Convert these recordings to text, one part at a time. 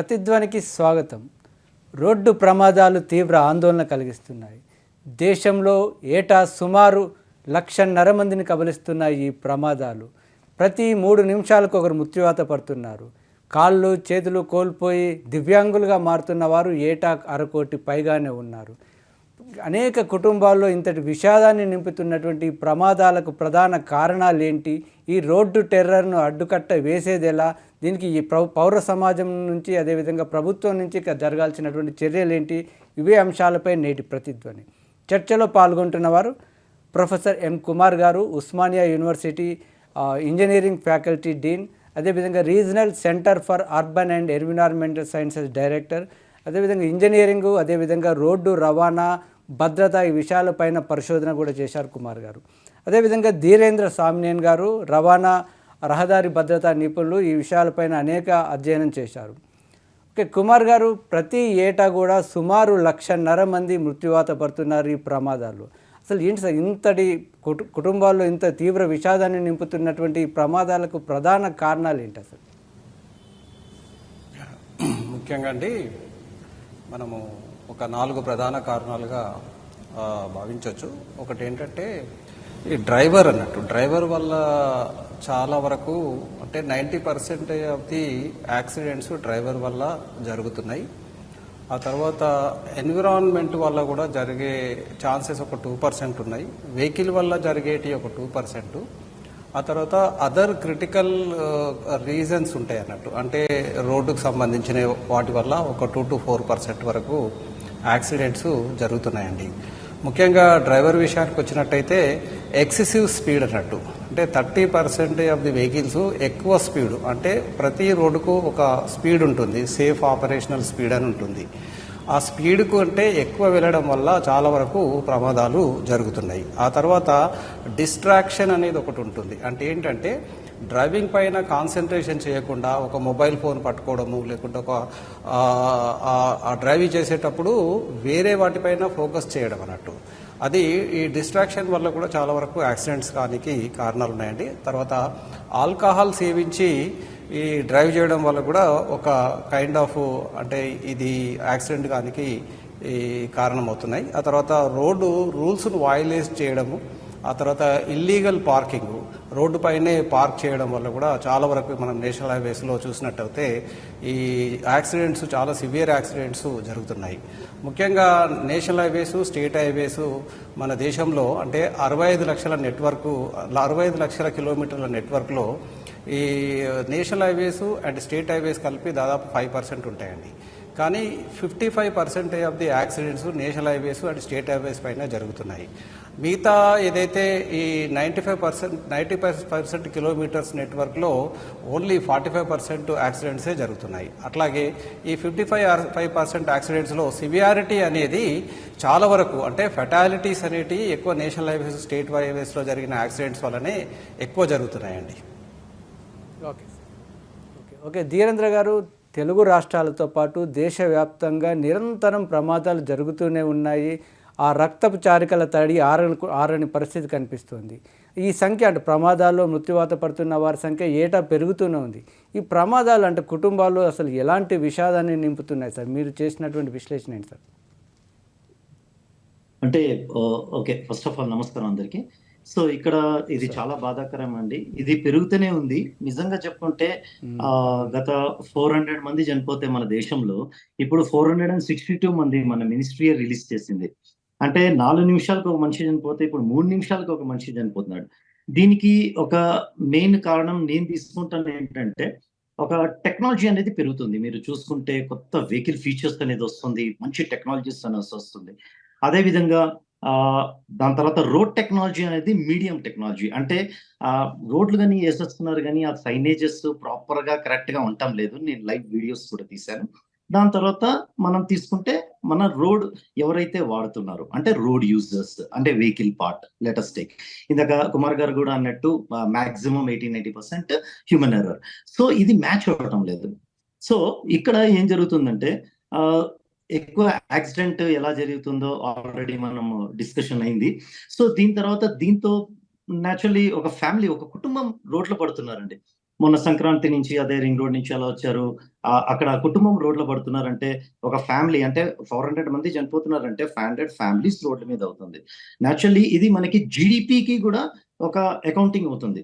ప్రతిధ్వనికి స్వాగతం. రోడ్డు ప్రమాదాలు తీవ్ర ఆందోళన కలిగిస్తున్నాయి. దేశంలో ఏటా సుమారు లక్షన్నర మందిని కబలిస్తున్నాయి ఈ ప్రమాదాలు. ప్రతి మూడు నిమిషాలకు ఒకరు మృత్యువాత పడుతున్నారు. కాళ్ళు చేతులు కోల్పోయి దివ్యాంగులుగా మారుతున్న వారు ఏటా అరకోటి పైగానే ఉన్నారు. అనేక కుటుంబాల్లో ఇంతటి విషాదాన్ని నింపుతున్నటువంటి ప్రమాదాలకు ప్రధాన కారణాలు ఏంటి ఈ రోడ్డు టెర్రర్ను అడ్డుకట్ట వేసేది ఎలా? దీనికి ఈ ప్రౌ పౌర సమాజం నుంచి అదేవిధంగా ప్రభుత్వం నుంచి ఇక జరగాల్సినటువంటి చర్యలు ఏంటి ఇవే అంశాలపై నేటి ప్రతిధ్వని. చర్చలో పాల్గొంటున్న వారు professor M Kumar garu Osmania university engineering faculty dean అదేవిధంగా regional centre for urban and environmental sciences director అదేవిధంగా ఇంజనీరింగ్ అదేవిధంగా రోడ్డు రవాణా భద్రత ఈ విషయాలపైన పరిశోధన కూడా చేశారు కుమార్ గారు. అదేవిధంగా ధీరేంద్ర సామినేన్ గారు రవాణా రహదారి భద్రతా నిపుణులు ఈ విషయాలపైన అనేక అధ్యయనం చేశారు. ఓకే కుమార్ గారు ప్రతి ఏటా కూడా సుమారు లక్షన్నర మంది మృత్యువాత పడుతున్నారు ఈ ప్రమాదాలు అసలు ఏంటి సార్ ఇంతటి కుటు కుటుంబాల్లో ఇంత తీవ్ర విషాదాన్ని నింపుతున్నటువంటి ఈ ప్రమాదాలకు ప్రధాన కారణాలు ఏంటి అసలు? ముఖ్యంగా అండి మనము ఒక నాలుగు ప్రధాన కారణాలుగా భావించవచ్చు ఒకటి ఏంటంటే ఈ డ్రైవర్ అన్నట్టు డ్రైవర్ వల్ల చాలా వరకు అంటే ninety percent of the accidents driver వల్ల జరుగుతున్నాయి. ఆ తర్వాత ఎన్విరాన్మెంట్ వల్ల కూడా జరిగే ఛాన్సెస్ ఒక టూ పర్సెంట్ ఉన్నాయి. వెహికల్ వల్ల జరిగేటి ఒక టూ పర్సెంట్. ఆ తర్వాత అదర్ క్రిటికల్ రీజన్స్ ఉంటాయి అన్నట్టు. అంటే రోడ్డుకు సంబంధించిన వాటి వల్ల ఒక టూ టు ఫోర్ పర్సెంట్ వరకు యాక్సిడెంట్స్ జరుగుతున్నాయండి. ముఖ్యంగా డ్రైవర్ విషయానికి వచ్చినట్టయితే ఎక్సెసివ్ స్పీడ్ అన్నట్టు అంటే thirty percent of the vehicles ఎక్కువ స్పీడ్ అంటే ప్రతి రోడ్డుకు ఒక స్పీడ్ ఉంటుంది సేఫ్ ఆపరేషనల్ స్పీడ్ అని ఉంటుంది. ఆ స్పీడ్కు అంటే ఎక్కువ వెళ్ళడం వల్ల చాలా వరకు ప్రమాదాలు జరుగుతున్నాయి. ఆ తర్వాత డిస్ట్రాక్షన్ అనేది ఒకటి ఉంటుంది. అంటే ఏంటంటే డ్రైవింగ్ పైన కాన్సన్ట్రేషన్ చేయకుండా ఒక మొబైల్ ఫోన్ పట్టుకోవడము లేకుంటే ఒక డ్రైవింగ్ చేసేటప్పుడు వేరే వాటిపైన ఫోకస్ చేయడం అన్నట్టు. అది ఈ డిస్ట్రాక్షన్ వల్ల కూడా చాలా వరకు యాక్సిడెంట్స్ కానికి కారణాలు ఉన్నాయండి. తర్వాత ఆల్కహాల్ సేవించి ఈ డ్రైవ్ చేయడం వల్ల కూడా ఒక కైండ్ ఆఫ్ అంటే ఇది యాక్సిడెంట్ కానికి ఈ కారణమవుతున్నాయి. ఆ తర్వాత రోడ్డు రూల్స్ను వాయిలేట్ చేయడము ఆ తర్వాత ఇల్లీగల్ పార్కింగ్ రోడ్డు పైనే పార్క్ చేయడం వల్ల కూడా చాలా వరకు మనం నేషనల్ హైవేస్లో చూసినట్టయితే ఈ యాక్సిడెంట్స్ చాలా సివియర్ యాక్సిడెంట్స్ జరుగుతున్నాయి. ముఖ్యంగా నేషనల్ హైవేస్ స్టేట్ హైవేస్ మన దేశంలో అంటే అరవై ఐదు లక్షల నెట్వర్క్ అరవై ఐదు లక్షల కిలోమీటర్ల నెట్వర్క్లో ఈ national highways and state highways కలిపి దాదాపు ఫైవ్ పర్సెంట్ ఉంటాయండి. కానీ fifty five percentage of the accidents national highways and state highways పైన జరుగుతున్నాయి. మిగతా ఏదైతే ఈ ninety five percent ninety five percent kilometres నెట్వర్క్లో ఓన్లీ ఫార్టీ ఫైవ్ పర్సెంట్ యాక్సిడెంట్సే జరుగుతున్నాయి. అట్లాగే ఈ ఫిఫ్టీ ఫైవ్ ఫైవ్ పర్సెంట్ యాక్సిడెంట్స్లో సివియారిటీ అనేది చాలా వరకు అంటే ఫెటాలిటీస్ అనేటివి ఎక్కువ నేషనల్ హైవేస్ స్టేట్ హైవేస్లో జరిగిన యాక్సిడెంట్స్ వల్లనే ఎక్కువ జరుగుతున్నాయండి. ఓకే. ఓకే. ఓకే. ధీరేంద్ర గారు తెలుగు రాష్ట్రాలతో పాటు దేశవ్యాప్తంగా నిరంతరం ప్రమాదాలు జరుగుతూనే ఉన్నాయి. ఆ రక్తపు చారికల తడి ఆరని ఆరని పరిస్థితి కనిపిస్తుంది. ఈ సంఖ్య అంటే ప్రమాదాల్లో మృత్యువాత పడుతున్న వారి సంఖ్య ఏటా పెరుగుతూనే ఉంది. ఈ ప్రమాదాలు అంటే కుటుంబాల్లో అసలు ఎలాంటి విషాదాన్ని నింపుతున్నాయి సార్? మీరు చేసినటువంటి విశ్లేషణ ఏంటి సార్? అంటే oh, okay. First of all నమస్కారం అందరికి. సో ఇక్కడ ఇది చాలా బాధాకరం అండి ఇది పెరుగుతూనే ఉంది. నిజంగా చెప్పుకుంటే ఆ గత ఫోర్ హండ్రెడ్ మంది చనిపోతే మన దేశంలో ఇప్పుడు four hundred and sixty two మంది మన మినిస్ట్రీ రిలీజ్ చేసింది. అంటే నాలుగు నిమిషాలకు ఒక మనిషి చనిపోతే ఇప్పుడు మూడు నిమిషాలకు ఒక మనిషి చనిపోతున్నాడు. దీనికి ఒక మెయిన్ కారణం నేను తీసుకుంటాను ఏంటంటే ఒక టెక్నాలజీ అనేది పెరుగుతుంది. మీరు చూసుకుంటే కొత్త వెహికల్ ఫీచర్స్ అనేది వస్తుంది మంచి టెక్నాలజీస్ అనేది వస్తుంది. అదే విధంగా ఆ దాని తర్వాత రోడ్ టెక్నాలజీ అనేది మీడియం టెక్నాలజీ. అంటే ఆ రోడ్లు కానీ వేసేస్తున్నారు కానీ ఆ సైనేజెస్ ప్రాపర్గా కరెక్ట్గా ఉండటం లేదు. నేను లైవ్ వీడియోస్ కూడా తీశాను. దాని తర్వాత మనం తీసుకుంటే మన రోడ్ ఎవరైతే వాడుతున్నారు అంటే రోడ్ యూజర్స్ అంటే వెహికల్ పార్ట్ లెటస్ టేక్. ఇందాక కుమార్ గారు కూడా అన్నట్టు maximum eighty ninety percent human error. So ఇది మ్యాచ్ అవ్వటం లేదు. సో ఇక్కడ ఏం జరుగుతుందంటే ఎక్కువ యాక్సిడెంట్ ఎలా జరుగుతుందో ఆల్రెడీ మనం డిస్కషన్ అయింది. సో దీని తర్వాత దీంతో న్యాచురలీ ఒక ఫ్యామిలీ ఒక కుటుంబం రోడ్లు పడుతున్నారండి. మొన్న సంక్రాంతి నుంచి అదే రింగ్ రోడ్ నుంచి అలా వచ్చారు. అక్కడ కుటుంబం రోడ్లు పడుతున్నారంటే ఒక ఫ్యామిలీ అంటే ఫోర్ హండ్రెడ్ మంది చనిపోతున్నారంటే ఫైవ్ హండ్రెడ్ ఫ్యామిలీస్ రోడ్ల మీద అవుతుంది. న్యాచురల్లీ ఇది మనకి జీడిపికి కూడా ఒక అకౌంటింగ్ అవుతుంది.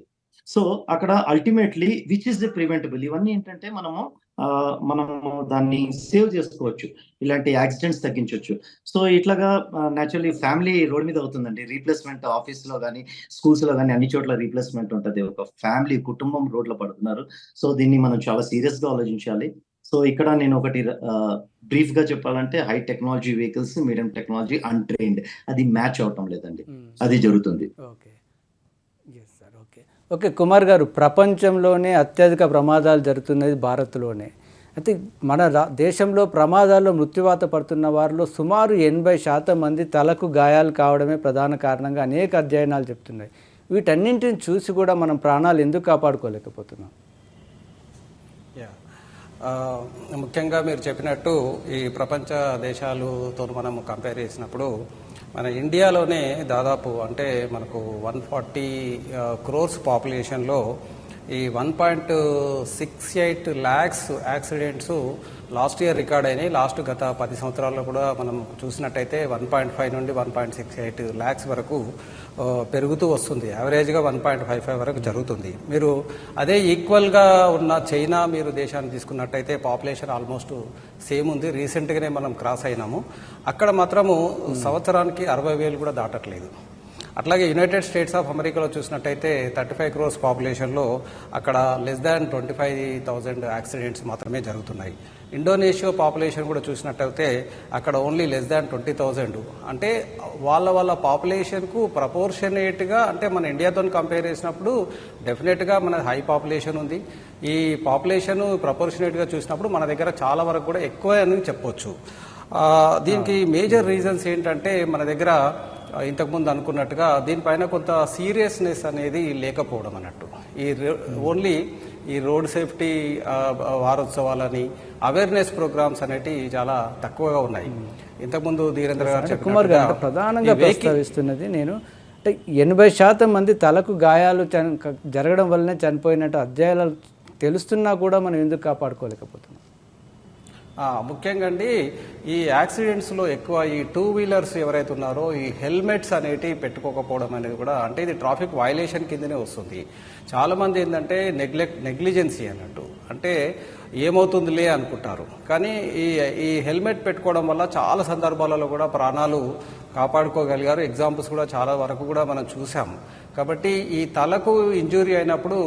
సో అక్కడ ultimately which is the preventable ఇవన్నీ ఏంటంటే మనము మనము దాన్ని సేవ్ చేసుకోవచ్చు. ఇలాంటి యాక్సిడెంట్స్ తగ్గించవచ్చు సో ఇట్లాగా న్యాచురల్లీ ఫ్యామిలీ రోడ్ మీద అవుతుందండి. రీప్లేస్మెంట్ ఆఫీస్లో కానీ స్కూల్స్లో కానీ అన్ని చోట్ల రీప్లేస్మెంట్ ఉంటుంది. ఒక ఫ్యామిలీ కుటుంబం రోడ్లో పడుతున్నారు. సో దీన్ని మనం చాలా సీరియస్గా ఆలోచించాలి. సో ఇక్కడ నేను ఒకటి బ్రీఫ్గా చెప్పాలంటే high technology vehicles medium technology untrained అది మ్యాచ్ అవటం లేదండి. అది జరుగుతుంది. ఓకే ఓకే కుమార్ గారు ప్రపంచంలోనే అత్యధిక ప్రమాదాలు జరుగుతున్నది భారత్లోనే. అయితే మన దేశంలో ప్రమాదాల్లో మృత్యువాత పడుతున్న వారిలో సుమారు ఎనభై శాతం మంది తలకు గాయాలు కావడమే ప్రధాన కారణంగా అనేక అధ్యయనాలు చెప్తున్నాయి. వీటన్నింటిని చూసి కూడా మనం ప్రాణాలు ఎందుకు కాపాడుకోలేకపోతున్నాం? ముఖ్యంగా మీరు చెప్పినట్టు ఈ ప్రపంచ దేశాలతో మనం కంపేర్ చేసినప్పుడు మన ఇండియాలోనే దాదాపు అంటే మనకు వన్ ఫార్టీ క్రోర్స్ పాపులేషన్లో ఈ one point six eight lakhs accidents last year record అయినాయి. లాస్ట్ గత పది సంవత్సరాల్లో కూడా మనం చూసినట్టయితే వన్ పాయింట్ ఫైవ్ నుండి one point six eight lakhs వరకు పెరుగుతూ వస్తుంది. యావరేజ్గా వన్ పాయింట్ ఫైవ్ ఫైవ్ వరకు జరుగుతుంది. మీరు అదే ఈక్వల్గా ఉన్న చైనా మీరు దేశాన్ని తీసుకున్నట్టయితే పాపులేషన్ ఆల్మోస్ట్ సేమ్ ఉంది. రీసెంట్గానే మనం క్రాస్ అయినాము. అక్కడ మాత్రము సంవత్సరానికి అరవై వేలు కూడా దాటట్లేదు. అట్లాగే యునైటెడ్ స్టేట్స్ ఆఫ్ అమెరికాలో చూసినట్టయితే థర్టీ ఫైవ్ క్రోర్స్ పాపులేషన్లో అక్కడ less than twenty five thousand accidents మాత్రమే జరుగుతున్నాయి. ఇండోనేషియా పాపులేషన్ కూడా చూసినట్టయితే అక్కడ only less than twenty thousand అంటే వాళ్ళ వాళ్ళ పాపులేషన్కు ప్రపోర్షనేట్గా అంటే మన ఇండియాతో కంపేర్ చేసినప్పుడు డెఫినెట్గా మన హై పాపులేషన్ ఉంది. ఈ పాపులేషన్ ప్రపోర్షనేట్గా చూసినప్పుడు మన దగ్గర చాలా వరకు కూడా ఎక్కువ అని చెప్పొచ్చు. దీనికి మేజర్ రీజన్స్ ఏంటంటే మన దగ్గర ఇంతకుముందు అనుకున్నట్టుగా దీనిపైన కొంత సీరియస్నెస్ అనేది లేకపోవడం అన్నట్టు. ఈ ఓన్లీ ఈ రోడ్ సేఫ్టీ వారోత్సవాలని అవేర్నెస్ ప్రోగ్రామ్స్ అనేటివి చాలా తక్కువగా ఉన్నాయి. ఇంతకుముందు ధీరేంద్ర గారు కుమార్ గారు ప్రధానంగా ప్రస్తావిస్తున్నది నేను అంటే ఎనభై శాతం మంది తలకు గాయాలు జరగడం వల్లనే చనిపోయినట్టు అధ్యాయాలు తెలుస్తున్నా కూడా మనం ఎందుకు కాపాడుకోలేకపోతున్నాం? ముఖ్యంగా అండి ఈ యాక్సిడెంట్స్లో ఎక్కువ ఈ టూ వీలర్స్ ఎవరైతే ఉన్నారో ఈ హెల్మెట్స్ అనేటి పెట్టుకోకపోవడం అనేది కూడా అంటే ఇది ట్రాఫిక్ వైలేషన్ కిందనే వస్తుంది. చాలామంది ఏంటంటే నెగ్లెక్ట్ నెగ్లిజెన్సీ అన్నట్టు. అంటే ఏమవుతుందిలే అనుకుంటారు. కానీ ఈ ఈ హెల్మెట్ పెట్టుకోవడం వల్ల చాలా సందర్భాలలో కూడా ప్రాణాలు కాపాడుకోగలిగారు. ఎగ్జాంపుల్స్ కూడా చాలా వరకు కూడా మనం చూసాము కాబట్టి ఈ తలకు ఇంజురీ అయినప్పుడు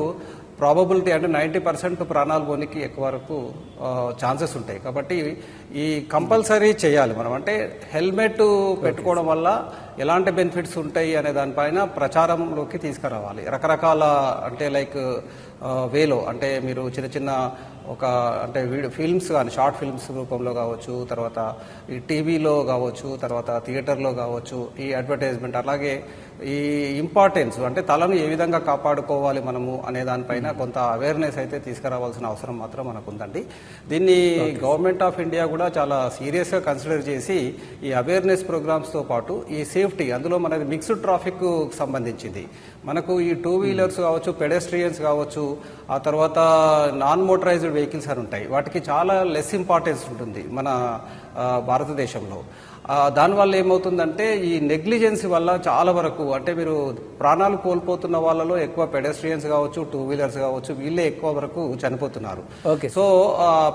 ప్రాబబిలిటీ అంటే నైంటీ పర్సెంట్ ప్రాణాలు పోనీకి ఎక్కువ వరకు ఛాన్సెస్ ఉంటాయి. కాబట్టి ఈ కంపల్సరీ చేయాలి మనం. అంటే హెల్మెట్ పెట్టుకోవడం వల్ల ఎలాంటి బెనిఫిట్స్ ఉంటాయి అనే దానిపైన ప్రచారంలోకి తీసుకురావాలి. రకరకాల అంటే లైక్ వేలో అంటే మీరు చిన్న చిన్న ఒక అంటే వీడియో ఫిల్మ్స్ కానీ షార్ట్ ఫిల్మ్స్ రూపంలో కావచ్చు తర్వాత ఈ టీవీలో కావచ్చు తర్వాత థియేటర్లో కావచ్చు ఈ అడ్వర్టైజ్మెంట్ అలాగే ఈ ఇంపార్టెన్స్ అంటే తలను ఏ విధంగా కాపాడుకోవాలి మనము అనే దానిపైన కొంత అవేర్నెస్ అయితే తీసుకురావాల్సిన అవసరం మాత్రం మనకు ఉందండి దీన్ని గవర్నమెంట్ ఆఫ్ ఇండియా కూడా చాలా సీరియస్గా కన్సిడర్ చేసి ఈ అవేర్నెస్ ప్రోగ్రామ్స్తో పాటు ఈ సేఫ్టీ అందులో మనది మిక్స్డ్ ట్రాఫిక్ సంబంధించింది. మనకు ఈ టూ వీలర్స్ కావచ్చు పెడెస్ట్రియన్స్ కావచ్చు ఆ తర్వాత నాన్ మోటరైజ్డ్ వెహికల్స్ అని ఉంటాయి. వాటికి చాలా లెస్ ఇంపార్టెన్స్ ఉంటుంది మన భారతదేశంలో. దానివల్ల ఏమవుతుందంటే ఈ నెగ్లిజెన్సీ వల్ల చాలా వరకు అంటే మీరు ప్రాణాలు కోల్పోతున్న వాళ్ళలో ఎక్కువ పెడెస్ట్రియన్స్ కావచ్చు టూ వీలర్స్ కావచ్చు వీళ్ళే ఎక్కువ వరకు చనిపోతున్నారు. ఓకే. సో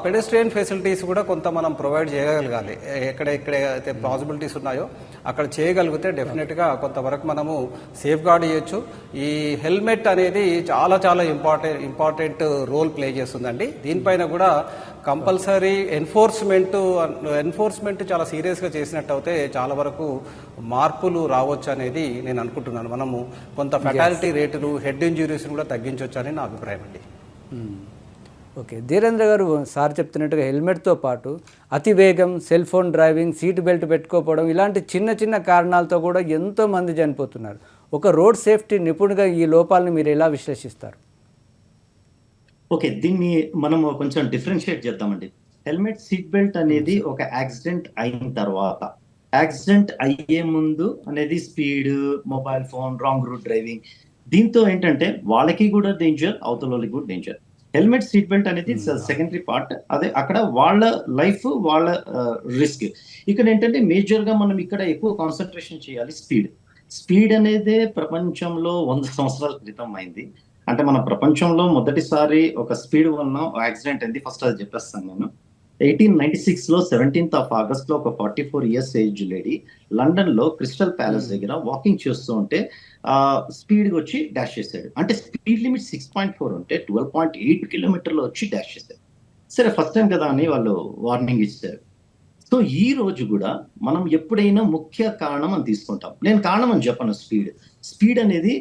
పెడెస్ట్రియన్ ఫెసిలిటీస్ కూడా కొంత మనం ప్రొవైడ్ చేయగలగాలి. ఎక్కడ ఎక్కడ అయితే పాసిబిలిటీస్ ఉన్నాయో అక్కడ చేయగలిగితే డెఫినెట్గా కొంతవరకు మనము సేఫ్ గార్డ్ చేయొచ్చు ఈ హెల్మెట్ అనేది చాలా చాలా ఇంపార్టెంట్ ఇంపార్టెంట్ రోల్ ప్లే చేస్తుందండి. దీనిపైన కూడా కంపల్సరీ ఎన్ఫోర్స్మెంట్ ఎన్ఫోర్స్మెంట్ చాలా సీరియస్గా చేసినట్టు అయితే చాలా వరకు మార్పులు రావచ్చు అనేది నేను అనుకుంటున్నాను. మనము కొంత ఫెటాలిటీ రేటులు హెడ్ ఇంజురీస్ కూడా తగ్గించవచ్చు అని నా అభిప్రాయం అండి. మ్మ్. ఓకే. ధీరేంద్ర గారు సార్ చెప్తున్నట్టుగా హెల్మెట్తో పాటు అతి వేగం cell phone driving seat belt పెట్టుకోకపోవడం ఇలాంటి చిన్న చిన్న కారణాలతో కూడా ఎంతో మంది చనిపోతున్నారు. ఒక రోడ్ సేఫ్టీ నిపుణుడిగా ఈ లోపాలను మీరు ఎలా విశ్లేషిస్తారు? ఓకే. దీన్ని మనం కొంచెం డిఫరెన్షియేట్ చేద్దామండి. హెల్మెట్ సీట్ బెల్ట్ అనేది ఒక యాక్సిడెంట్ అయిన తర్వాత యాక్సిడెంట్ అయ్యే ముందు అనేది speed mobile phone wrong route driving దీంతో ఏంటంటే వాళ్ళకి కూడా డేంజర్ అవతల వాళ్ళకి కూడా డేంజర్. హెల్మెట్ సీట్ బెల్ట్ అనేది సెకండరీ పార్ట్. అదే అక్కడ వాళ్ళ లైఫ్ వాళ్ళ రిస్క్. ఇక్కడ ఏంటంటే మేజర్గా మనం ఇక్కడ ఎక్కువ కాన్సన్ట్రేషన్ చేయాలి స్పీడ్. స్పీడ్ అనేదే ప్రపంచంలో వంద సంవత్సరాల క్రితం అయింది. అంటే మన ప్రపంచంలో మొదటిసారి ఒక స్పీడ్ వలన యాక్సిడెంట్ అయింది. ఫస్ట్ అది చెప్పేస్తాను నేను. ఎయిటీన్ నైన్టీ సిక్స్లో సెవెంటీన్త్ ఆఫ్ ఆగస్ట్లో ఒక forty four years age lady లండన్లో క్రిస్టల్ ప్యాలెస్ దగ్గర వాకింగ్ చేస్తూ ఉంటే ఆ స్పీడ్ వచ్చి డాష్ చేశాడు. అంటే speed limit six point four ఉంటే ట్వెల్వ్ పాయింట్ ఎయిట్ కిలోమీటర్లు వచ్చి డాష్ చేశాడు. సరే ఫస్ట్ టైం కదా అని వాళ్ళు వార్నింగ్ ఇచ్చారు. సో ఈ రోజు కూడా మనం ఎప్పుడైనా ముఖ్య కారణం అని తీసుకుంటాం. నేను కారణం అని చెప్పను స్పీడ్. స్పీడ్ అనేది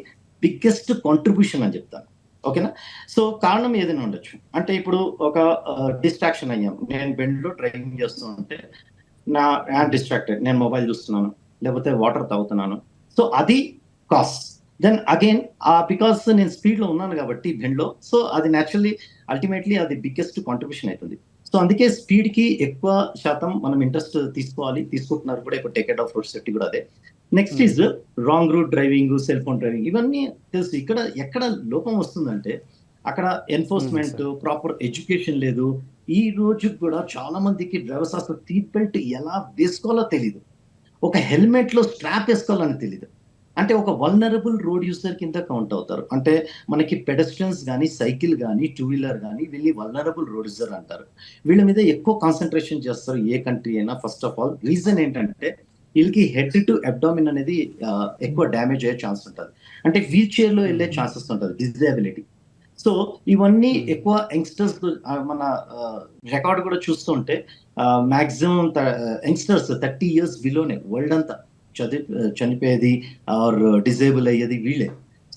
బిగ్గెస్ట్ కాంట్రిబ్యూషన్ అని చెప్తాను. ఓకేనా? సో కారణం ఏదైనా ఉండొచ్చు. అంటే ఇప్పుడు ఒక డిస్ట్రాక్షన్ అయ్యాం. నేను బెండ్లో డ్రైవింగ్ చేస్తూ ఉంటే నా యాన్ డిస్ట్రాక్టెడ్ నేను మొబైల్ చూస్తున్నాను. లేకపోతే వాటర్ తాగుతున్నాను. సో అది కాస్ దెన్ అగైన్ ఆ బికాస్ నేను స్పీడ్లో ఉన్నాను కాబట్టి బెండ్లో సో అది న్యాచురల్లీ అల్టిమేట్లీ అది బిగ్గెస్ట్ కాంట్రిబ్యూషన్ అవుతుంది. సో అందుకే స్పీడ్కి ఎక్కువ శాతం మనం ఇంట్రెస్ట్ తీసుకోవాలి. తీసుకుంటున్నారు కూడా ఇప్పుడు టేకెట్ ఆఫ్ రోడ్ సేఫ్టీ కూడా అదే. Next is wrong route driving cell phone driving ఇవన్నీ తెలుసు. ఇక్కడ ఎక్కడ లోపం వస్తుందంటే అక్కడ ఎన్ఫోర్స్మెంట్ ప్రాపర్ ఎడ్యుకేషన్ లేదు. ఈ రోజు కూడా చాలా మందికి డ్రైవర్స్ అసలు సీట్ బెల్ట్ ఎలా వేసుకోవాలో తెలియదు ఒక హెల్మెట్లో స్ట్రాప్ వేసుకోవాలని తెలియదు అంటే ఒక వల్నరబుల్ రోడ్ యూసర్ కింద కౌంట్ అవుతారు. అంటే మనకి పెడస్ట్రియన్స్ కానీ సైకిల్ కానీ టూ వీలర్ కానీ వీళ్ళని వల్నరబుల్ రోడ్ యూసర్ అంటారు. వీళ్ళ మీద ఎక్కువ కాన్సన్ట్రేషన్ చేస్తారు ఏ కంట్రీ అయినా. ఫస్ట్ ఆఫ్ ఆల్ రీజన్ ఏంటంటే వీళ్ళకి హెడ్ టు అబ్డామిన్ అనేది ఎక్కువ డ్యామేజ్ అయ్యే ఛాన్స్ ఉంటుంది. అంటే వీల్ చైర్లో వెళ్ళే ఛాన్సెస్ ఉంటుంది డిజేబిలిటీ. సో ఇవన్నీ ఎక్కువ యంగ్స్టర్స్ మన రికార్డ్ కూడా చూస్తుంటే మాక్సిమం యంగ్స్టర్స్ థర్టీ ఇయర్స్ బిలోనే వరల్డ్ అంతా చదివి చనిపోయేది ఆర్ డిజేబుల్ అయ్యేది వీళ్ళే.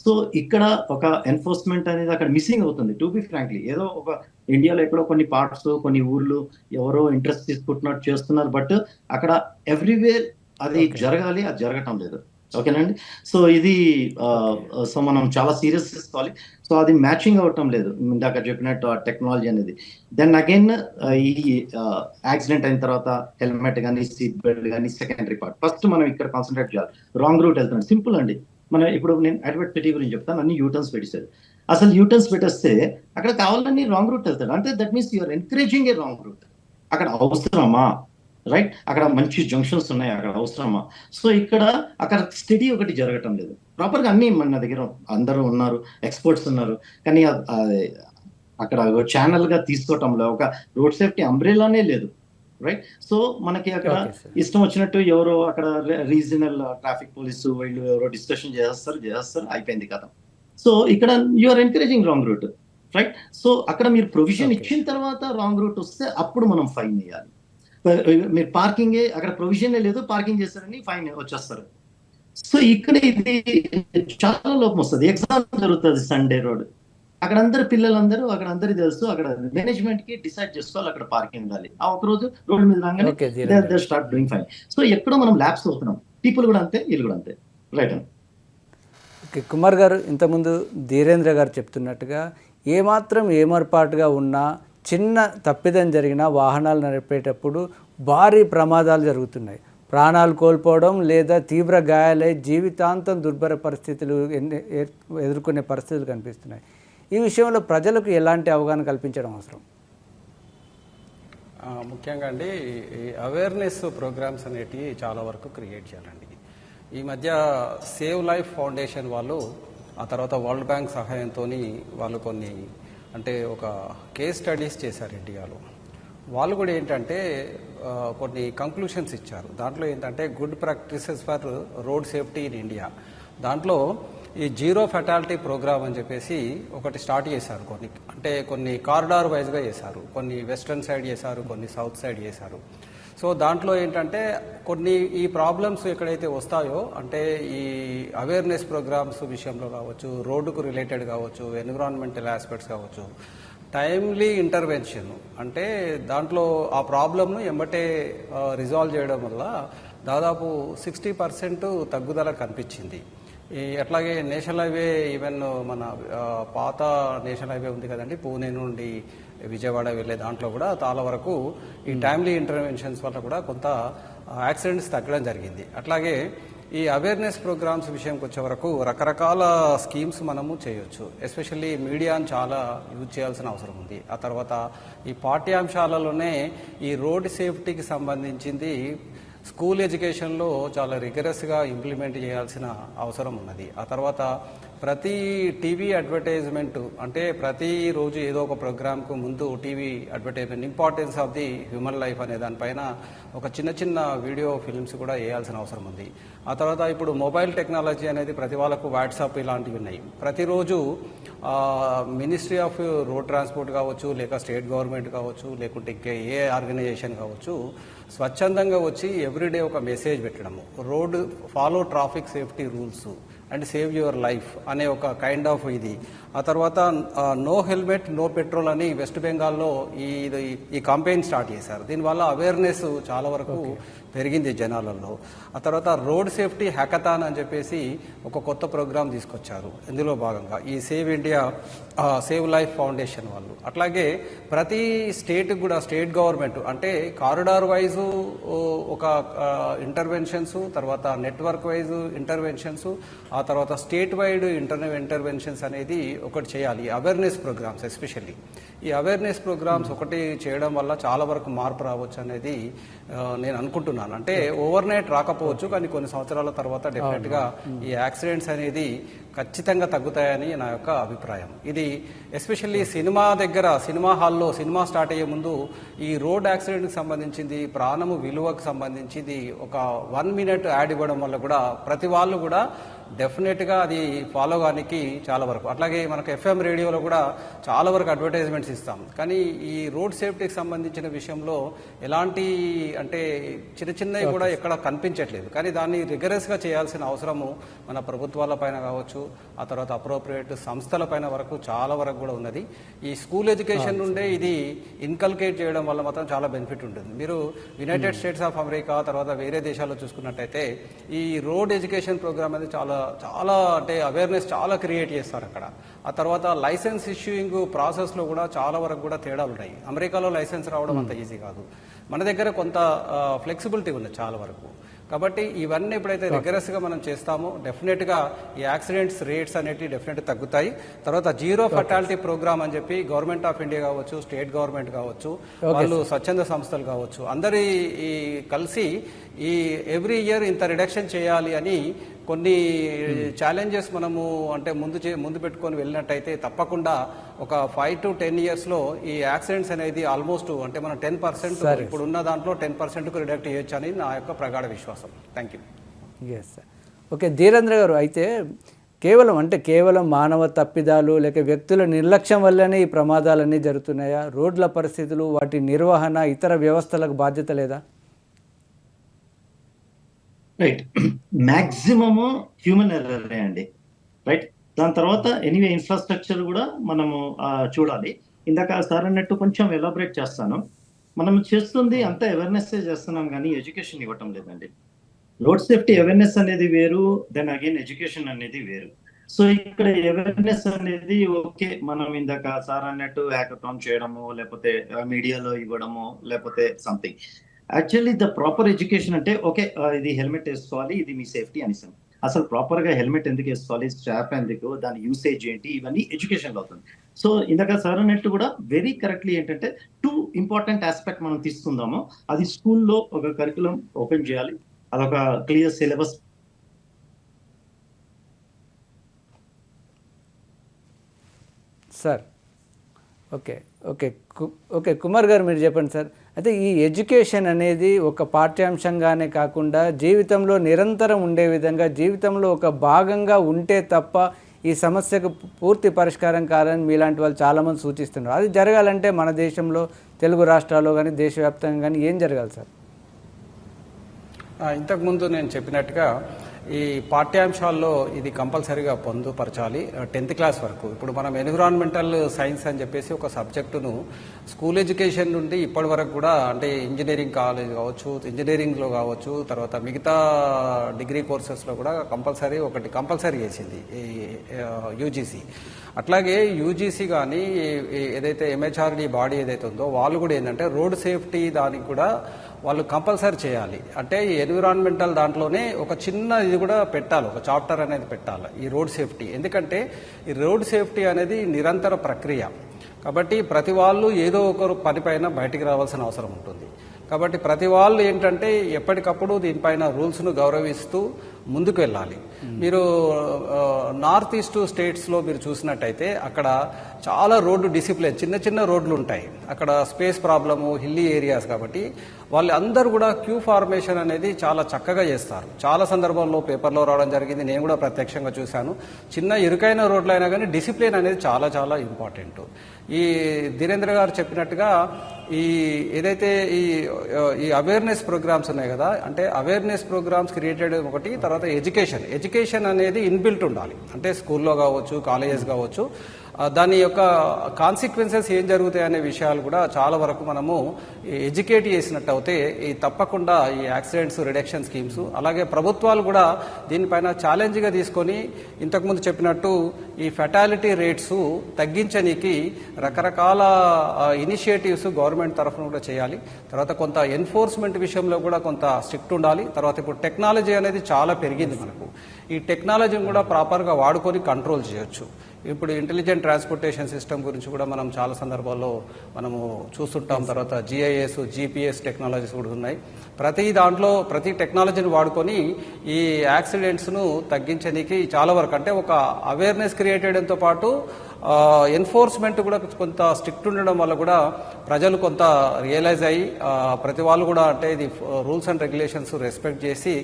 సో ఇక్కడ ఒక ఎన్ఫోర్స్మెంట్ అనేది అక్కడ మిస్సింగ్ అవుతుంది. టు బి ఫ్రాంక్లీ ఏదో ఒక ఇండియాలో ఎక్కడో కొన్ని పార్ట్స్ కొన్ని ఊర్లు ఎవరో ఇంట్రెస్ట్ తీసుకుంటున్నట్టు చేస్తున్నారు బట్ అక్కడ ఎవ్రీవేర్ అది. జరగాలి అది జరగటం లేదు. ఓకేనండి? సో ఇది సో మనం చాలా సీరియస్ తీసుకోవాలి. సో అది మ్యాచింగ్ అవటం లేదు. ఇందాక చెప్పినట్టు ఆ టెక్నాలజీ అనేది. దెన్ అగైన్ ఈ యాక్సిడెంట్ అయిన తర్వాత హెల్మెట్ కానీ సీట్ బెల్ట్ కానీ సెకండరీ పార్ట్. ఫస్ట్ మనం ఇక్కడ కాన్సన్ట్రేట్ చేయాలి. రాంగ్ రూట్ వెళ్తున్నాం. సింపుల్ అండి. మనం ఇప్పుడు నేను అడ్వర్ట్ సిటీ గురించి చెప్తాను. అన్ని యూటర్న్స్ పెట్టేశారు. అసలు యూటర్న్స్ పెట్టేస్తే అక్కడ కావాలని రాంగ్ రూట్ వెళ్తాడు. అంటే that means you're encouraging a wrong route. అక్కడ అవసరమా? రైట్? అక్కడ మంచి జంక్షన్స్ ఉన్నాయి అక్కడ అవసరమా? సో ఇక్కడ అక్కడ స్టడీ ఒకటి జరగటం లేదు. ప్రాపర్గా అన్ని మన దగ్గర అందరూ ఉన్నారు ఎక్స్పర్ట్స్ ఉన్నారు. కానీ అక్కడ ఛానల్గా తీసుకోవటంలో ఒక రోడ్ సేఫ్టీ అంబ్రేలానే లేదు. రైట్? సో మనకి అక్కడ ఇష్టం వచ్చినట్టు ఎవరో అక్కడ రీజనల్ ట్రాఫిక్ పోలీసు వీళ్ళు ఎవరో డిస్కషన్ చేస్తారు చేస్తారు అయిపోయింది కదా సో ఇక్కడ you are encouraging wrong route right so అక్కడ మీరు ప్రొవిజన్. ఇచ్చిన తర్వాత రాంగ్ రూట్ వస్తే అప్పుడు మనం ఫైన్ వేయాలి మీరు పార్కింగ్ అక్కడ ప్రొవిజన్ లేదు పార్కింగ్ చేస్తారని ఫైన్ వచ్చేస్తారు. సో ఇక్కడ ఇది చాలా లోపం వస్తుంది. ఎగ్జామ్ జరుగుతుంది సండే రోడ్ అక్కడ అందరు పిల్లలందరూ అక్కడ అందరికి తెలుసు అక్కడ మేనేజ్మెంట్కి డిసైడ్ చేసుకోవాలి అక్కడ పార్కింగ్ ఉండాలి. ఆ ఒక రోజు రోడ్ మీద రాగానే స్టార్ట్ డూయింగ్ ఫైన్ సో ఎక్కడో మనం ల్యాబ్స్ అవుతున్నాం పీపుల్ కూడా అంతే వీళ్ళు కూడా అంతే. రైట్ అండి ఓకే కుమార్ గారు ఇంతకుముందు ధీరేంద్ర గారు చెప్తున్నట్టుగా ఏమాత్రం ఏమర్పాటుగా ఉన్నా చిన్న తప్పిదం జరిగినా వాహనాలు నడిపేటప్పుడు భారీ ప్రమాదాలు జరుగుతున్నాయి. ప్రాణాలు కోల్పోవడం లేదా తీవ్ర గాయాలై జీవితాంతం దుర్భర పరిస్థితులు ఎన్ని- ఎదుర్కొనే పరిస్థితులు కనిపిస్తున్నాయి. ఈ విషయంలో ప్రజలకు ఎలాంటి అవగాహన కల్పించడం అవసరం? ముఖ్యంగా అండి ఈ అవేర్నెస్ ప్రోగ్రామ్స్ అనేటివి చాలా వరకు క్రియేట్ చేయాలండి. ఈ మధ్య సేవ్ లైఫ్ ఫౌండేషన్ వాళ్ళు ఆ తర్వాత వరల్డ్ బ్యాంక్ సహాయంతో వాళ్ళు కొన్ని అంటే ఒక కేస్ స్టడీస్ చేశారు ఇండియాలో. వాళ్ళు కూడా ఏంటంటే కొన్ని కంక్లూషన్స్ ఇచ్చారు. దాంట్లో ఏంటంటే good practices for road safety in India దాంట్లో ఈ జీరో ఫెటాలిటీ ప్రోగ్రామ్ అని చెప్పేసి ఒకటి స్టార్ట్ చేశారు కొన్ని. అంటే కొన్ని కారిడార్ వైజ్గా చేశారు. కొన్ని వెస్ట్రన్ సైడ్ చేశారు కొన్ని సౌత్ సైడ్ చేశారు. సో దాంట్లో ఏంటంటే కొన్ని ఈ ప్రాబ్లమ్స్ ఎక్కడైతే వస్తాయో అంటే ఈ అవేర్నెస్ ప్రోగ్రామ్స్ విషయంలో కావచ్చు రోడ్డుకు రిలేటెడ్ కావచ్చు ఎన్విరాన్మెంటల్ ఆస్పెక్ట్స్ కావచ్చు టైమ్లీ ఇంటర్వెన్షన్ అంటే దాంట్లో ఆ ప్రాబ్లమ్ను ఎంబటే రిజాల్వ్ చేయడం వల్ల దాదాపు సిక్స్టీ పర్సెంట్ తగ్గుదల కనిపించింది. ఈ అట్లాగే నేషనల్ హైవే ఈవెన్ మన పాత నేషనల్ హైవే ఉంది కదండి పూణే నుండి విజయవాడ వెళ్ళే దాంట్లో కూడా చాలా వరకు ఈ టైమ్లీ ఇంటర్వెన్షన్స్ వల్ల కూడా కొంత యాక్సిడెంట్స్ తగ్గడం జరిగింది. అట్లాగే ఈ అవేర్నెస్ ప్రోగ్రామ్స్ విషయంకి వచ్చే వరకు రకరకాల స్కీమ్స్ మనము చేయొచ్చు. ఎస్పెషల్లీ మీడియాని చాలా యూజ్ చేయాల్సిన అవసరం ఉంది. ఆ తర్వాత ఈ పాఠ్యాంశాలలోనే ఈ రోడ్ సేఫ్టీకి సంబంధించింది స్కూల్ ఎడ్యుకేషన్లో చాలా రిగరస్గా ఇంప్లిమెంట్ చేయాల్సిన అవసరం ఉన్నది. ఆ తర్వాత ప్రతి టీవీ అడ్వర్టైజ్మెంట్ అంటే ప్రతి రోజు ఏదో ఒక ప్రోగ్రామ్కు ముందు TV advertisement importance of the human life అనే దానిపైన ఒక చిన్న చిన్న వీడియో ఫిల్మ్స్ కూడా వేయాల్సిన అవసరం ఉంది. ఆ తర్వాత ఇప్పుడు మొబైల్ టెక్నాలజీ అనేది ప్రతి వాళ్ళకు వాట్సాప్ ఇలాంటివి ఉన్నాయి. ప్రతిరోజు మినిస్ట్రీ ఆఫ్ రోడ్ ట్రాన్స్పోర్ట్ కావచ్చు లేక స్టేట్ గవర్నమెంట్ కావచ్చు లేకుంటే ఇంకా ఏ ఆర్గనైజేషన్ కావచ్చు స్వచ్ఛందంగా వచ్చి ఎవ్రీడే ఒక మెసేజ్ పెట్టడము. Road follow traffic safety rules. And save your life అనే ఒక కైండ్ ఆఫ్ ఇది. ఆ తర్వాత నో హెల్మెట్ నో పెట్రోల్ అని వెస్ట్ బెంగాల్లో ఈ ఇది- ఈ కాంపెయిన్ స్టార్ట్ చేశారు. దీనివల్ల అవేర్నెస్ చాలా వరకు పెరిగింది జనాలలో. ఆ తర్వాత రోడ్ సేఫ్టీ హ్యాకథాన్ అని చెప్పేసి ఒక కొత్త ప్రోగ్రామ్ తీసుకొచ్చారు. ఇందులో భాగంగా ఈ save India save life foundation వాళ్ళు. అట్లాగే ప్రతి స్టేట్ కూడా స్టేట్ గవర్నమెంట్ అంటే కారిడార్ వైజ్ ఒక ఇంటర్వెన్షన్స్ తర్వాత నెట్వర్క్ వైజ్ ఇంటర్వెన్షన్స్ ఆ తర్వాత స్టేట్ వైడ్ ఇంటర్ ఇంటర్వెన్షన్స్ అనేది ఒకటి చేయాలి. Awareness programmes especially. ఈ అవేర్నెస్ ప్రోగ్రామ్స్ ఒకటి చేయడం వల్ల చాలా వరకు మార్పు రావచ్చు అనేది నేను అనుకుంటున్నాను. అంటే ఓవర్ నైట్ రాకపోవచ్చు కానీ కొన్ని సంవత్సరాల తర్వాత డెఫినెట్గా ఈ యాక్సిడెంట్స్ అనేది ఖచ్చితంగా తగ్గుతాయని నా యొక్క అభిప్రాయం. ఇది ఎస్పెషల్లీ సినిమా దగ్గర సినిమా హాల్లో సినిమా స్టార్ట్ అయ్యే ముందు ఈ రోడ్ యాక్సిడెంట్కి సంబంధించింది ప్రాణము విలువకు సంబంధించింది ఒక వన్ మినిట్ యాడ్ ఇవ్వడం వల్ల కూడా ప్రతి వాళ్ళు కూడా డెఫినెట్గా అది ఫాలో కానికి చాలా వరకు. అట్లాగే మనకు ఎఫ్ఎం రేడియోలో కూడా చాలా వరకు అడ్వర్టైజ్మెంట్స్ ఇస్తాం. కానీ ఈ రోడ్ సేఫ్టీకి సంబంధించిన విషయంలో ఎలాంటి అంటే చిన్న చిన్నవి కూడా ఎక్కడ కనిపించట్లేదు. కానీ దాన్ని రిగరస్గా చేయాల్సిన అవసరము మన ప్రభుత్వాల పైన కావచ్చు ఆ తర్వాత అప్రోప్రియేట్ సంస్థల పైన వరకు చాలా వరకు కూడా ఉన్నది. ఈ స్కూల్ ఎడ్యుకేషన్ నుండే ఇది ఇన్కల్కేట్ చేయడం వల్ల మాత్రం చాలా బెనిఫిట్ ఉంటుంది. మీరు యునైటెడ్ స్టేట్స్ ఆఫ్ అమెరికా తర్వాత వేరే దేశాల్లో చూసుకున్నట్టయితే ఈ రోడ్ ఎడ్యుకేషన్ ప్రోగ్రామ్ అనేది చాలా చాలా అంటే అవేర్నెస్ చాలా క్రియేట్ చేస్తారు అక్కడ. ఆ తర్వాత లైసెన్స్ ఇష్యూయింగ్ ప్రాసెస్లో కూడా చాలా వరకు కూడా తేడాలు ఉన్నాయి అమెరికాలో లైసెన్స్ రావడం అంత ఈజీ కాదు. మన దగ్గర కొంత ఫ్లెక్సిబిలిటీ ఉంది చాలా వరకు. కాబట్టి ఇవన్నీ ఎప్పుడైతే రిగరస్గా మనం చేస్తామో డెఫినెట్గా ఈ యాక్సిడెంట్స్ రేట్స్ అనేటివి డెఫినెట్ తగ్గుతాయి. తర్వాత జీరో ఫర్టాలిటీ ప్రోగ్రామ్ అని చెప్పి గవర్నమెంట్ ఆఫ్ ఇండియా కావచ్చు స్టేట్ గవర్నమెంట్ కావచ్చు వాళ్ళు స్వచ్ఛంద సంస్థలు కావచ్చు అందరి ఈ కలిసి ఈ ఎవ్రీ ఇయర్ ఇంత రిడక్షన్ చేయాలి అని కొన్ని ఛాలెంజెస్ మనము అంటే ముందు చే- ముందు పెట్టుకొని వెళ్ళినట్టయితే తప్పకుండా ఒక ఫైవ్ టు టెన్ ఇయర్స్లో ఈ యాక్సిడెంట్స్ అనేది ఆల్మోస్ట్ అంటే మనం టెన్ పర్సెంట్ ఇప్పుడు ఉన్న దాంట్లో టెన్ పర్సెంట్కు రిడక్ట్ చేయొచ్చు అని నా యొక్క ప్రగాఢ విశ్వాసం. Thank you yes okay Dhirendra గారు అయితే కేవలం అంటే కేవలం మానవ తప్పిదాలు లేక వ్యక్తుల నిర్లక్ష్యం వల్లనే ఈ ప్రమాదాలన్నీ జరుగుతున్నాయా? రోడ్ల పరిస్థితులు వాటి నిర్వహణ ఇతర వ్యవస్థలకు బాధ్యత లేదా? రైట్ మాక్సిమము హ్యూమన్ ఎర్రరే అండి. రైట్ దాని తర్వాత ఎనీవే ఇన్ఫ్రాస్ట్రక్చర్ కూడా మనము చూడాలి. ఇందాక సార్ అన్నట్టు కొంచెం ఎలాబరేట్ చేస్తాను. మనం చేస్తుంది అంతా అవేర్నెస్ చేస్తున్నాం కానీ ఎడ్యుకేషన్ ఇవ్వటం లేదండి. రోడ్ సేఫ్టీ అవేర్నెస్ అనేది వేరు దెన్ అగైన్ ఎడ్యుకేషన్ అనేది వేరు. సో ఇక్కడ అవేర్నెస్ అనేది ఓకే మనం ఇందాక సార్ అన్నట్టు హ్యాకథాన్ చేయడము లేకపోతే మీడియాలో ఇవ్వడము లేకపోతే something actually the proper education అంటే ఓకే ఇది హెల్మెట్ వేసుకోవాలి ఇది మీ సేఫ్టీ అనేసాం. అసలు ప్రాపర్గా హెల్మెట్ ఎందుకు వేసుకోవాలి స్ట్రాప్ ఎందుకు దాని యూసేజ్ ఏంటి ఇవన్నీ ఎడ్యుకేషన్ అవుతుంది. సో ఇందాక సార్ అన్నట్టు కూడా వెరీ కరెక్ట్లీ ఏంటంటే టూ ఇంపార్టెంట్ ఆస్పెక్ట్ మనం తీసుకుందాము. అది స్కూల్లో ఒక కరికులం ఓపెన్ చేయాలి. అదొక clear syllabus sir okay okay కు- ఓకే కుమార్ గారు మీరు చెప్పండి సార్ అయితే ఈ ఎడ్యుకేషన్ అనేది ఒక పాఠ్యాంశంగానే కాకుండా జీవితంలో నిరంతరం ఉండే విధంగా జీవితంలో ఒక భాగంగా ఉంటే తప్ప ఈ సమస్యకు పూర్తి పరిష్కారం కాదని మీలాంటి వాళ్ళు చాలామంది సూచిస్తున్నారు. అది జరగాలంటే మన దేశంలో తెలుగు రాష్ట్రాల్లో కానీ దేశవ్యాప్తంగా కానీ ఏం జరగాలి సార్? ఇంతకుముందు నేను చెప్పినట్టుగా ఈ పాఠ్యాంశాల్లో ఇది కంపల్సరీగా పొందుపరచాలి టెన్త్ క్లాస్ వరకు. ఇప్పుడు మనం ఎన్విరాన్మెంటల్ సైన్స్ అని చెప్పేసి ఒక సబ్జెక్టును స్కూల్ ఎడ్యుకేషన్ నుండి ఇప్పటి వరకు కూడా అంటే ఇంజనీరింగ్ కాలేజ్ కావచ్చు ఇంజనీరింగ్లో కావచ్చు తర్వాత మిగతా డిగ్రీ కోర్సెస్లో కూడా కంపల్సరీ ఒకటి కంపల్సరీ చేసింది ఈ యూజీసీ. అట్లాగే యూజీసీ కానీ ఏదైతే ఎంహెచ్ఆర్డి బాడీ ఏదైతే ఉందో వాళ్ళు కూడా ఏంటంటే రోడ్ సేఫ్టీ దానికి కూడా వాళ్ళు కంపల్సరీ చేయాలి. అంటే ఈ ఎన్విరాన్మెంటల్ దాంట్లోనే ఒక చిన్న ఇది కూడా పెట్టాలి ఒక చాప్టర్ అనేది పెట్టాలి ఈ రోడ్ సేఫ్టీ. ఎందుకంటే ఈ రోడ్ సేఫ్టీ అనేది నిరంతర ప్రక్రియ. కాబట్టి ప్రతి వాళ్ళు ఏదో ఒకరు పనిపైన బయటికి రావాల్సిన అవసరం ఉంటుంది. కాబట్టి ప్రతి వాళ్ళు ఏంటంటే ఎప్పటికప్పుడు దీనిపైన రూల్స్ను గౌరవిస్తూ ముందుకు వెళ్ళాలి. మీరు నార్త్ ఈస్ట్ స్టేట్స్లో మీరు చూసినట్టయితే అక్కడ చాలా రోడ్డు డిసిప్లిన్ చిన్న చిన్న రోడ్లు ఉంటాయి అక్కడ స్పేస్ ప్రాబ్లము హిల్లీ ఏరియాస్ కాబట్టి వాళ్ళు అందరూ కూడా క్యూ ఫార్మేషన్ అనేది చాలా చక్కగా చేస్తారు. చాలా సందర్భాల్లో పేపర్లో రావడం జరిగింది నేను కూడా ప్రత్యక్షంగా చూశాను. చిన్న ఇరుకైన రోడ్లు అయినా కానీ డిసిప్లిన్ అనేది చాలా చాలా ఇంపార్టెంట్. ఈ ధీరేంద్ర గారు చెప్పినట్టుగా ఈ ఏదైతే ఈ ఈ అవేర్నెస్ ప్రోగ్రామ్స్ ఉన్నాయి కదా అంటే అవేర్నెస్ ప్రోగ్రామ్స్ క్రియేటెడ్ ఒకటి తర్వాత ఎడ్యుకేషన్ ఎడ్యుకేషన్ అనేది ఇన్బిల్ట్ ఉండాలి. అంటే స్కూల్లో కావచ్చు కాలేజెస్ కావచ్చు దాని యొక్క కాన్సిక్వెన్సెస్ ఏం జరుగుతాయి అనే విషయాలు కూడా చాలా వరకు మనము ఎడ్యుకేట్ చేసినట్టు అయితే ఈ తప్పకుండా ఈ యాక్సిడెంట్స్ రిడక్షన్ స్కీమ్స్ అలాగే ప్రభుత్వాలు కూడా దీనిపైన ఛాలెంజ్గా తీసుకొని ఇంతకుముందు చెప్పినట్టు ఈ ఫెటాలిటీ రేట్స్ తగ్గించనీకి రకరకాల ఇనిషియేటివ్స్ గవర్నమెంట్ తరఫున కూడా చేయాలి. తర్వాత కొంత ఎన్ఫోర్స్మెంట్ విషయంలో కూడా కొంత స్ట్రిక్ట్ ఉండాలి. తర్వాత ఇప్పుడు టెక్నాలజీ అనేది చాలా పెరిగింది మనకు. ఈ టెక్నాలజీని కూడా ప్రాపర్గా వాడుకొని కంట్రోల్ చేయొచ్చు. ఇప్పుడు ఇంటెలిజెంట్ ట్రాన్స్పోర్టేషన్ సిస్టమ్ గురించి కూడా మనం చాలా సందర్భాల్లో మనము చూస్తుంటాం. తర్వాత జిఐఎస్ జీపీఎస్ టెక్నాలజీస్ కూడా ఉన్నాయి. ప్రతి దాంట్లో ప్రతి టెక్నాలజీని వాడుకొని ఈ యాక్సిడెంట్స్ను తగ్గించడానికి చాలా వరకు అంటే ఒక అవేర్నెస్ క్రియేట్ చేయడంతో పాటు ఎన్ఫోర్స్మెంట్ కూడా కొంత స్ట్రిక్ట్ ఉండడం వల్ల కూడా ప్రజలు కొంత రియలైజ్ అయ్యి ప్రతి వాళ్ళు కూడా అంటే ఇది రూల్స్ అండ్ రెగ్యులేషన్స్ రెస్పెక్ట్ చేసి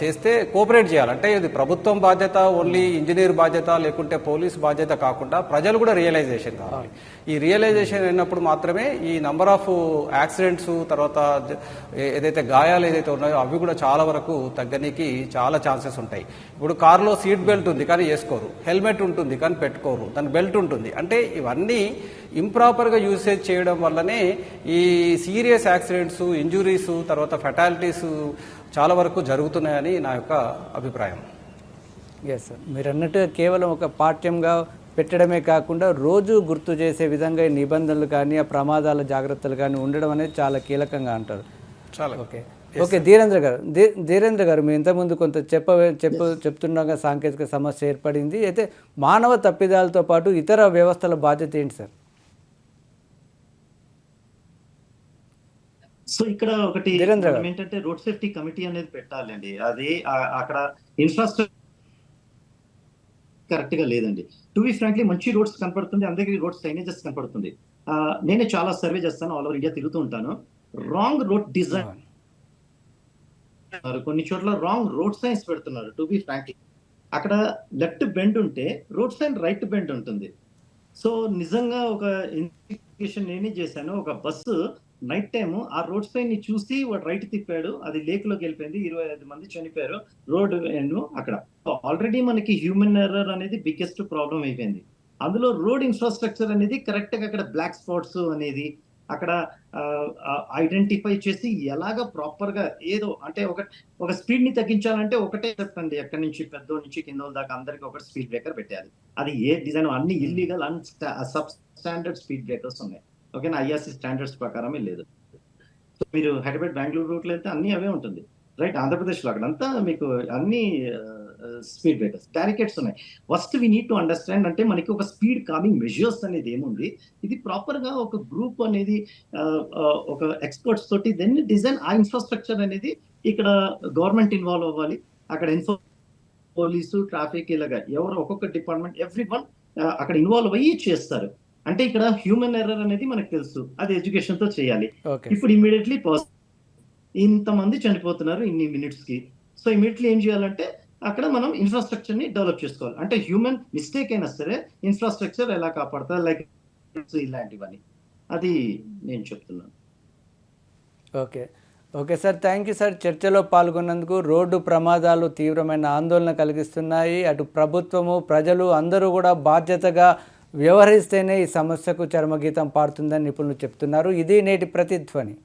చేస్తే కోఆపరేట్ చేయాలి. అంటే ఇది ప్రభుత్వం బాధ్యత ఓన్లీ ఇంజనీర్ బాధ్యత లేకుంటే పోలీస్ బాధ్యత కాకుండా ప్రజలు కూడా రియలైజేషన్ కావాలి. ఈ రియలైజేషన్ అయినప్పుడు మాత్రమే ఈ నంబర్ ఆఫ్ యాక్సిడెంట్స్ తర్వాత ఏదైతే గాయాలు ఏదైతే ఉన్నాయో అవి కూడా చాలా వరకు తగ్గనీకి చాలా ఛాన్సెస్ ఉంటాయి. ఇప్పుడు కారులో సీట్ బెల్ట్ ఉంది కానీ వేసుకోరు. హెల్మెట్ ఉంటుంది కానీ పెట్టుకోరు. దాని బెల్ట్ ఉంటుంది. అంటే ఇవన్నీ ఇంప్రాపర్గా యూసేజ్ చేయడం వల్లనే ఈ సీరియస్ యాక్సిడెంట్స్ ఇంజురీస్ తర్వాత ఫెటాలిటీస్ చాలా వరకు జరుగుతున్నాయని నా యొక్క అభిప్రాయం. ఎస్ సార్ మీరు అన్నట్టుగా కేవలం ఒక పాఠ్యంగా పెట్టడమే కాకుండా రోజు గుర్తు చేసే విధంగా ఈ నిబంధనలు కానీ ఆ ప్రమాదాల జాగ్రత్తలు కానీ ఉండడం అనేది చాలా కీలకంగా అంటారు. చాలా. ఓకే ఓకే ధీరేంద్ర గారు. ధీరేంద్ర గారు మీ ఇంతకుముందు కొంత చెప్ప చెప్పు చెప్తుండగా సాంకేతిక సమస్య ఏర్పడింది. అయితే మానవ తప్పిదాలతో పాటు ఇతర వ్యవస్థల బాధ్యత ఏంటి సార్? సో ఇక్కడ ఒకటి ఏంటంటే రోడ్ సేఫ్టీ కమిటీ అనేది పెట్టాలండి. అది అక్కడ ఇన్ఫ్రాస్ట్రక్చర్ కరెక్ట్గా లేదండి. టు బి ఫ్రాంక్లీ మంచి రోడ్స్ కనపడుతుంది అందరికీ రోడ్స్ సైనేజెస్ కనపడుతుంది. నేనే చాలా సర్వే చేస్తాను ఆల్ ఓవర్ ఇండియా తిరుగుతూ ఉంటాను. రాంగ్ రోడ్ డిజైన్ కొన్ని చోట్ల రాంగ్ రోడ్ సైన్స్ పెడుతున్నారు టు బి ఫ్రాంక్లీ అక్కడ లెఫ్ట్ బెండ్ ఉంటే రోడ్ సైన్ రైట్ బెండ్ ఉంటుంది. సో నిజంగా ఒక ఇన్వెస్టిగేషన్ నేనే చేశాను. ఒక బస్సు నైట్ టైం ఆ రోడ్ సైన్ని చూసి వాడు రైట్ తిప్పాడు. అది లేక్లోకి వెళ్ళిపోయింది. ఇరవై ఐదు మంది చనిపోయారు రోడ్ ఎండ్ అక్కడ. ఆల్రెడీ మనకి హ్యూమన్ ఎర్రర్ అనేది బిగ్గెస్ట్ ప్రాబ్లం అయిపోయింది. అందులో రోడ్ ఇన్ఫ్రాస్ట్రక్చర్ అనేది కరెక్ట్గా అక్కడ బ్లాక్ స్పాట్స్ అనేది అక్కడ ఐడెంటిఫై చేసి ఎలాగ ప్రాపర్గా ఏదో అంటే ఒక ఒక స్పీడ్ని తగ్గించాలంటే ఒకటే చెప్పండి. ఎక్కడి నుంచి పెద్ద నుంచి కింద దాకా అందరికి ఒక స్పీడ్ బ్రేకర్ పెట్టాలి అది ఏ డిజైన్ అన్ని illegal and substandard speed breakers ఉన్నాయి. ఓకేనా? ఐఆర్సీ స్టాండర్డ్స్ ప్రకారమే లేదు. సో మీరు హైదరాబాద్ బెంగళూరు రూట్లో వెళ్తే అన్ని అవే ఉంటుంది. రైట్ ఆంధ్రప్రదేశ్లో అక్కడంతా మీకు అన్ని స్పీడ్ బ్రేకర్స్ బ్యారికేడ్స్ ఉన్నాయి. First we need to understand అంటే మనకి ఒక స్పీడ్ కామింగ్ మెజర్స్ అనేది ఏముంది? ఇది ప్రాపర్గా ఒక గ్రూప్ అనేది ఒక ఎక్స్పర్ట్స్ తోటి దెన్ డిజైన్ ఆ ఇన్ఫ్రాస్ట్రక్చర్ అనేది ఇక్కడ గవర్నమెంట్ ఇన్వాల్వ్ అవ్వాలి. అక్కడ ఇన్ఫో పోలీసు ట్రాఫిక్ ఇలాగా ఎవరు ఒక్కొక్క డిపార్ట్మెంట్ ఎవ్రీ వన్ అక్కడ ఇన్వాల్వ్ అయ్యి చేస్తారు. అంటే ఇక్కడ హ్యూమన్ ఎర్రర్ అనేది మనకు తెలుసు. అది ఎడ్యుకేషన్తో చేయాలి. ఇప్పుడు ఇమీడియట్లీ ఇంతమంది చనిపోతున్నారు ఇన్ని మినిట్స్కి. సో ఇమీడియట్లీ ఏం చేయాలంటే అక్కడ మనం ఇన్ఫ్రాస్ట్రక్చర్ని డెవలప్ చేసుకోవాలి. అంటే హ్యూమన్ మిస్టేక్ అయినా సరే ఇన్ఫ్రాస్ట్రక్చర్ ఎలా కాపాడతారు? లైక్ ఇలాంటివన్నీ అది నేను చెప్తున్నాను. Okay. Okay sir thank you sir. చర్చలో పాల్గొన్నందుకు రోడ్డు ప్రమాదాలు తీవ్రమైన ఆందోళన కలిగిస్తున్నాయి. అటు ప్రభుత్వము ప్రజలు అందరూ కూడా బాధ్యతగా వ్యవహరిస్తేనే ఈ సమస్యకు చర్మగీతం పారుతుందని నిపుణులు చెప్తున్నారు. ఇది నేటి ప్రతిధ్వని.